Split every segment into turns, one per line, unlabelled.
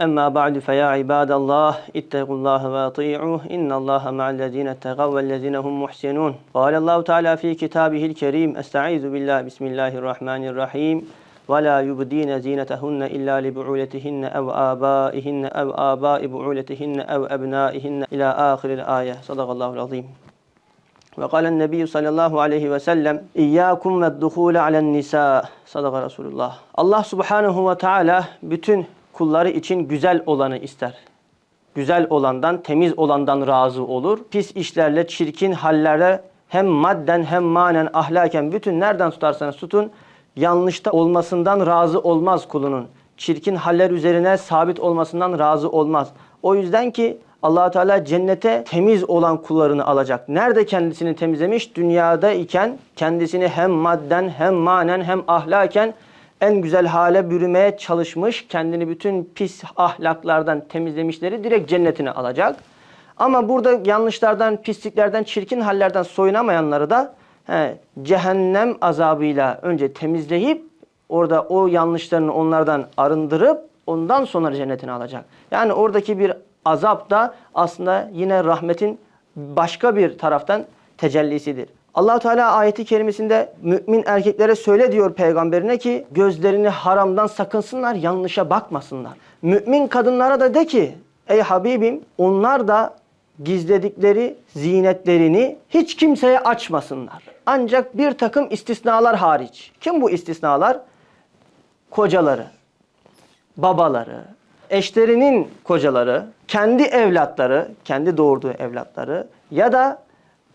Emma ba'du fe ya ibadallah ittaqullaha ve ati'uh innallaha ma'allezine ettegav vellezine hum muhsinun. Kâlellâhu Teala fi kitabihil kerim estaizu billah bismillahirrahmanirrahim. Ve la yubdine zinetehunne illa li bu'uletihinne ev âbâihinne ev âbâi bu'uletihinne ev ebnâihinne ila ahiril âye. Sadakallahu azim. Ve kâlen nebiyyü sallallahu aleyhi ve sellem İyyâkum ve ddukûle alen nisa. Sadaka Resulullah. Allah subhanahu ve teala bütün kulları için güzel olanı ister. Güzel olandan, temiz olandan razı olur. Pis işlerle, çirkin hallerle hem madden hem manen ahlaken bütün nereden tutarsanız tutun yanlışta olmasından razı olmaz kulunun. Çirkin haller üzerine sabit olmasından razı olmaz. O yüzden ki allah Teala cennete temiz olan kullarını alacak. Nerede kendisini temizlemiş? Dünyada iken kendisini hem madden hem manen hem ahlaken en güzel hale bürümeye çalışmış. Kendini bütün pis ahlaklardan temizlemişleri direkt cennetine alacak. Ama burada yanlışlardan, pisliklerden, çirkin hallerden soyunamayanları da he, cehennem azabıyla önce temizleyip orada o yanlışlarını onlardan arındırıp ondan sonra cennetine alacak. Yani oradaki bir azap da aslında yine rahmetin başka bir taraftan tecellisidir. Allah Teala ayeti kerimesinde mümin erkeklere söyle diyor peygamberine ki gözlerini haramdan sakınsınlar, yanlışa bakmasınlar. Mümin kadınlara da de ki ey Habibim onlar da gizledikleri zinetlerini hiç kimseye açmasınlar. Ancak bir takım istisnalar hariç. Kim bu istisnalar? Kocaları, babaları, eşlerinin kocaları, kendi evlatları, kendi doğurduğu evlatları ya da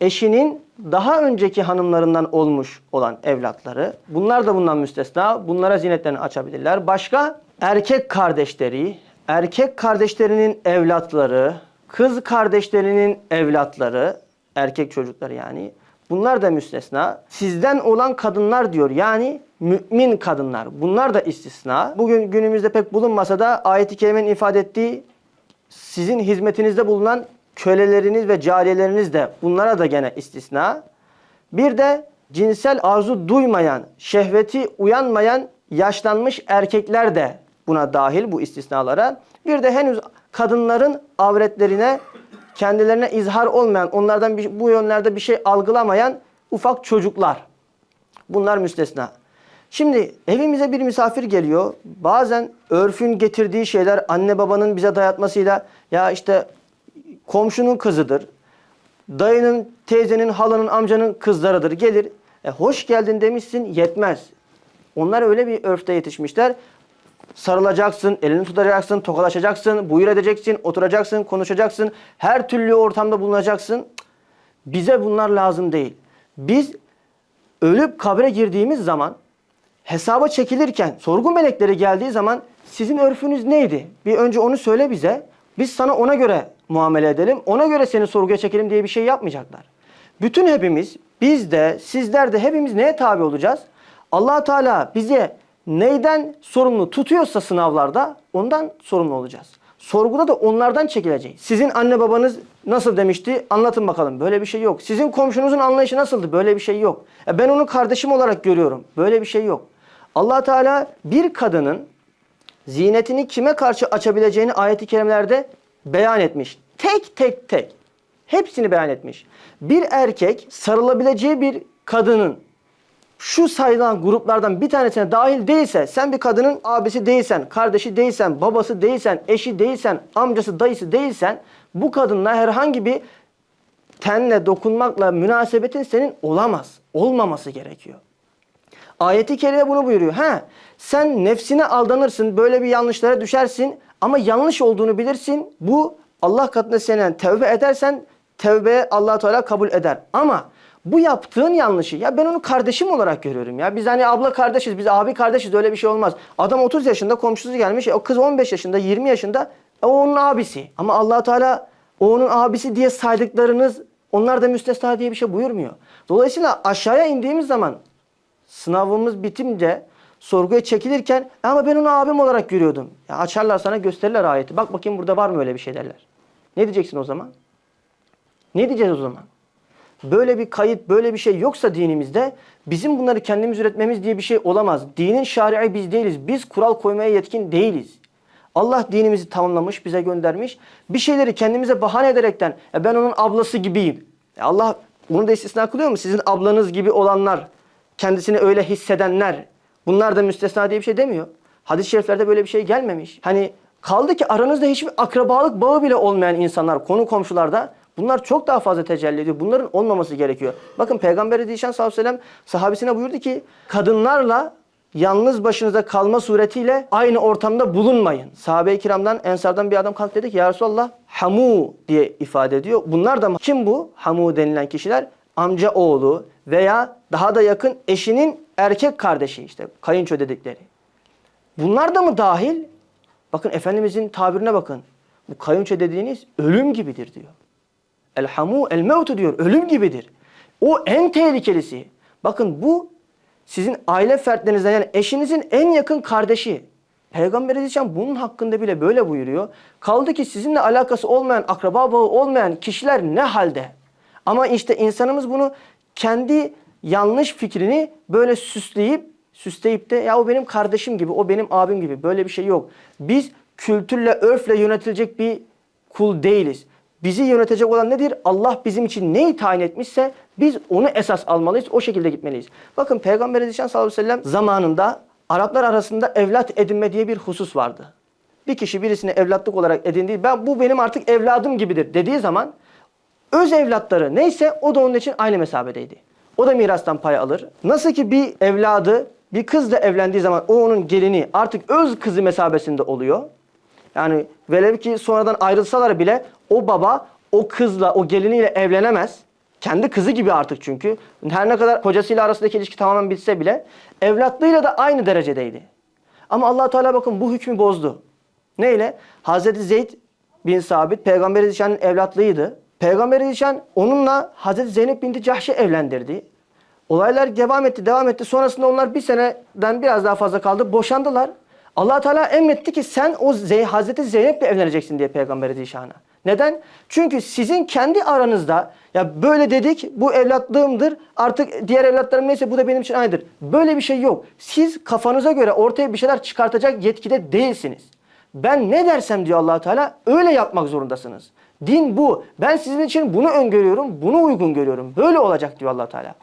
eşinin daha önceki hanımlarından olmuş olan evlatları. Bunlar da bundan müstesna. Bunlara zinetlerini açabilirler. Başka erkek kardeşleri, erkek kardeşlerinin evlatları, kız kardeşlerinin evlatları, erkek çocukları yani. Bunlar da müstesna. Sizden olan kadınlar diyor. Yani mümin kadınlar. Bunlar da istisna. Bugün günümüzde pek bulunmasa da ayet-i kerimenin ifade ettiği sizin hizmetinizde bulunan köleleriniz ve cariyeleriniz de bunlara da gene istisna. Bir de cinsel arzu duymayan, şehveti uyanmayan yaşlanmış erkekler de buna dahil bu istisnalara. Bir de henüz kadınların avretlerine kendilerine izhar olmayan, onlardan bir, bu yönlerde bir şey algılamayan ufak çocuklar. Bunlar müstesna. Şimdi evimize bir misafir geliyor. Bazen örfün getirdiği şeyler anne babanın bize dayatmasıyla ya işte komşunun kızıdır. Dayının, teyzenin, halanın, amcanın kızlarıdır. Gelir. E, hoş geldin demişsin yetmez. Onlar öyle bir örfte yetişmişler. Sarılacaksın, elini tutacaksın, tokalaşacaksın, buyur edeceksin, oturacaksın, konuşacaksın. Her türlü ortamda bulunacaksın. Bize bunlar lazım değil. Biz ölüp kabre girdiğimiz zaman hesaba çekilirken sorgu melekleri geldiği zaman sizin örfünüz neydi? Bir önce onu söyle bize. Biz sana ona göre muamele edelim. Ona göre seni sorguya çekelim diye bir şey yapmayacaklar. Bütün hepimiz, biz de, sizler de hepimiz neye tabi olacağız? allah Teala bize neyden sorumlu tutuyorsa sınavlarda ondan sorumlu olacağız. Sorguda da onlardan çekileceğiz. Sizin anne babanız nasıl demişti? Anlatın bakalım. Böyle bir şey yok. Sizin komşunuzun anlayışı nasıldı? Böyle bir şey yok. E ben onu kardeşim olarak görüyorum. Böyle bir şey yok. allah Teala bir kadının zinetini kime karşı açabileceğini ayet-i kerimelerde beyan etmiş. Tek tek tek. Hepsini beyan etmiş. Bir erkek sarılabileceği bir kadının şu sayılan gruplardan bir tanesine dahil değilse, sen bir kadının abisi değilsen, kardeşi değilsen, babası değilsen, eşi değilsen, amcası, dayısı değilsen, bu kadınla herhangi bir tenle dokunmakla münasebetin senin olamaz. Olmaması gerekiyor. Ayeti kerime bunu buyuruyor. Ha, sen nefsine aldanırsın, böyle bir yanlışlara düşersin ama yanlış olduğunu bilirsin. Bu Allah katında senen tevbe edersen tevbe Allah Teala kabul eder. Ama bu yaptığın yanlışı ya ben onu kardeşim olarak görüyorum ya. Biz hani abla kardeşiz, biz abi kardeşiz öyle bir şey olmaz. Adam 30 yaşında komşusu gelmiş, e, o kız 15 yaşında, 20 yaşında e, o onun abisi. Ama Allah Teala o onun abisi diye saydıklarınız onlar da müstesna diye bir şey buyurmuyor. Dolayısıyla aşağıya indiğimiz zaman sınavımız bitince sorguya çekilirken ama ben onu abim olarak görüyordum. Ya açarlar sana gösterirler ayeti. Bak bakayım burada var mı öyle bir şey derler. Ne diyeceksin o zaman? Ne diyeceğiz o zaman? Böyle bir kayıt, böyle bir şey yoksa dinimizde bizim bunları kendimiz üretmemiz diye bir şey olamaz. Dinin şari'i biz değiliz. Biz kural koymaya yetkin değiliz. Allah dinimizi tamamlamış, bize göndermiş. Bir şeyleri kendimize bahane ederekten "Ya ben onun ablası gibiyim. E Allah bunu da istisna kılıyor mu? Sizin ablanız gibi olanlar, kendisini öyle hissedenler, bunlar da müstesna diye bir şey demiyor. Hadis-i şeriflerde böyle bir şey gelmemiş. Hani kaldı ki aranızda hiçbir akrabalık bağı bile olmayan insanlar, konu komşularda bunlar çok daha fazla tecelli ediyor. Bunların olmaması gerekiyor. Bakın Peygamber Zişan sallallahu aleyhi ve sellem sahabesine buyurdu ki kadınlarla yalnız başınıza kalma suretiyle aynı ortamda bulunmayın. Sahabe-i kiramdan, ensardan bir adam kalktı dedi ki ya Resulallah hamu diye ifade ediyor. Bunlar da kim bu? Hamu denilen kişiler amca oğlu veya daha da yakın eşinin erkek kardeşi işte kayınço dedikleri. Bunlar da mı dahil? Bakın Efendimizin tabirine bakın. Bu kayınço dediğiniz ölüm gibidir diyor. El hamu el mevtu diyor. Ölüm gibidir. O en tehlikelisi. Bakın bu sizin aile fertlerinizden yani eşinizin en yakın kardeşi. Peygamber Aleyhisselam bunun hakkında bile böyle buyuruyor. Kaldı ki sizinle alakası olmayan, akraba bağı olmayan kişiler ne halde? Ama işte insanımız bunu kendi yanlış fikrini böyle süsleyip süsleyip de ya o benim kardeşim gibi, o benim abim gibi böyle bir şey yok. Biz kültürle, örfle yönetilecek bir kul değiliz. Bizi yönetecek olan nedir? Allah bizim için neyi tayin etmişse biz onu esas almalıyız. O şekilde gitmeliyiz. Bakın Peygamber Aleyhisselam sallallahu aleyhi ve sellem zamanında Araplar arasında evlat edinme diye bir husus vardı. Bir kişi birisini evlatlık olarak edindiği, ben bu benim artık evladım gibidir dediği zaman öz evlatları neyse o da onun için aynı mesabedeydi. O da mirastan pay alır. Nasıl ki bir evladı bir kızla evlendiği zaman o onun gelini artık öz kızı mesabesinde oluyor. Yani velev ki sonradan ayrılsalar bile o baba o kızla, o geliniyle evlenemez. Kendi kızı gibi artık çünkü. Her ne kadar kocasıyla arasındaki ilişki tamamen bitse bile evlatlığıyla da aynı derecedeydi. Ama allah Teala bakın bu hükmü bozdu. Neyle? Hazreti Zeyd bin Sabit Peygamber Zişan'ın evlatlığıydı. Peygamber Zişan onunla Hazreti Zeynep binti Cahş'ı evlendirdi. Olaylar devam etti, devam etti. Sonrasında onlar bir seneden biraz daha fazla kaldı. Boşandılar. allah Teala emretti ki sen o Zey Hazreti Zeynep'le evleneceksin diye Peygamber Zişan'a. Neden? Çünkü sizin kendi aranızda ya böyle dedik bu evlatlığımdır artık diğer evlatlarım neyse bu da benim için aynıdır. Böyle bir şey yok. Siz kafanıza göre ortaya bir şeyler çıkartacak yetkide değilsiniz. Ben ne dersem diyor allah Teala öyle yapmak zorundasınız. Din bu. Ben sizin için bunu öngörüyorum, bunu uygun görüyorum. Böyle olacak diyor allah Teala.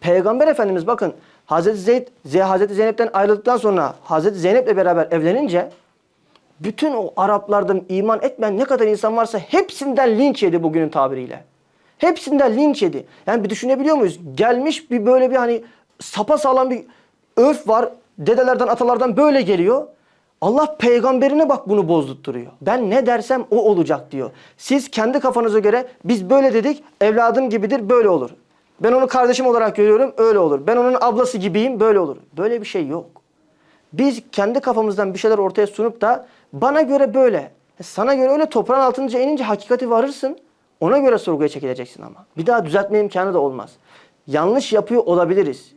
Peygamber Efendimiz bakın Hazreti Zeyd, Ze- Hazreti Zeynep'ten ayrıldıktan sonra Hazreti Zeynep'le beraber evlenince bütün o Araplardan iman etmeyen ne kadar insan varsa hepsinden linç yedi bugünün tabiriyle. Hepsinden linç yedi. Yani bir düşünebiliyor muyuz? Gelmiş bir böyle bir hani sapa sağlam bir örf var. Dedelerden atalardan böyle geliyor. Allah peygamberine bak bunu bozdurtturuyor. Ben ne dersem o olacak diyor. Siz kendi kafanıza göre biz böyle dedik evladım gibidir böyle olur. Ben onu kardeşim olarak görüyorum öyle olur. Ben onun ablası gibiyim böyle olur. Böyle bir şey yok. Biz kendi kafamızdan bir şeyler ortaya sunup da bana göre böyle. E, Sana göre öyle toprağın altınca inince hakikati varırsın. Ona göre sorguya çekileceksin ama. Bir daha düzeltme imkanı da olmaz. Yanlış yapıyor olabiliriz.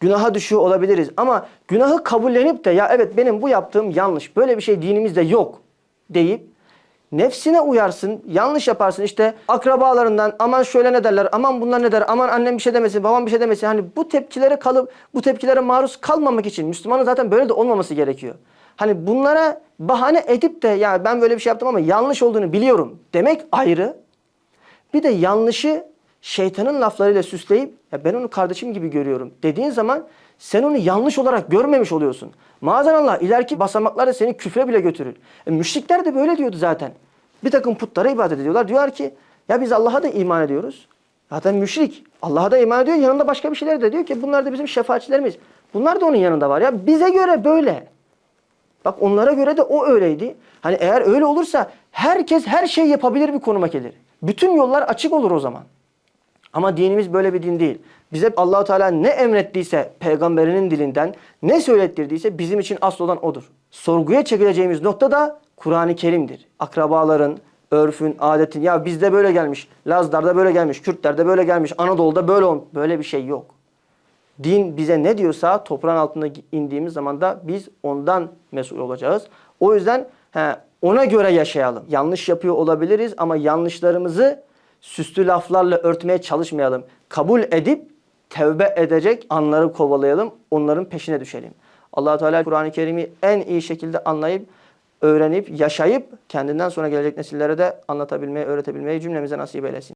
Günaha düşüyor olabiliriz. Ama günahı kabullenip de ya evet benim bu yaptığım yanlış. Böyle bir şey dinimizde yok deyip nefsine uyarsın, yanlış yaparsın işte akrabalarından aman şöyle ne derler, aman bunlar ne der, aman annem bir şey demesin, babam bir şey demesin. Hani bu tepkilere kalıp bu tepkilere maruz kalmamak için Müslümanın zaten böyle de olmaması gerekiyor. Hani bunlara bahane edip de ya ben böyle bir şey yaptım ama yanlış olduğunu biliyorum demek ayrı. Bir de yanlışı şeytanın laflarıyla süsleyip ya ben onu kardeşim gibi görüyorum dediğin zaman sen onu yanlış olarak görmemiş oluyorsun. Maazallah ileriki basamaklarda seni küfre bile götürür. E, müşrikler de böyle diyordu zaten. Bir takım putlara ibadet ediyorlar. Diyorlar ki ya biz Allah'a da iman ediyoruz. Zaten müşrik. Allah'a da iman ediyor. Yanında başka bir şeyler de diyor ki bunlar da bizim şefaatçilerimiz. Bunlar da onun yanında var. Ya bize göre böyle. Bak onlara göre de o öyleydi. Hani eğer öyle olursa herkes her şey yapabilir bir konuma gelir. Bütün yollar açık olur o zaman. Ama dinimiz böyle bir din değil. Bize Allahu Teala ne emrettiyse peygamberinin dilinden, ne söylettirdiyse bizim için asıl olan odur. Sorguya çekileceğimiz nokta da Kur'an-ı Kerim'dir. Akrabaların, örfün, adetin ya bizde böyle gelmiş, Lazlar'da böyle gelmiş, Kürtlerde böyle gelmiş, Anadolu'da böyle olmuş. Böyle bir şey yok. Din bize ne diyorsa toprağın altında indiğimiz zaman da biz ondan mesul olacağız. O yüzden he, ona göre yaşayalım. Yanlış yapıyor olabiliriz ama yanlışlarımızı süslü laflarla örtmeye çalışmayalım. Kabul edip tevbe edecek anları kovalayalım. Onların peşine düşelim. allah Teala Kur'an-ı Kerim'i en iyi şekilde anlayıp öğrenip, yaşayıp kendinden sonra gelecek nesillere de anlatabilmeyi, öğretebilmeyi cümlemize nasip eylesin.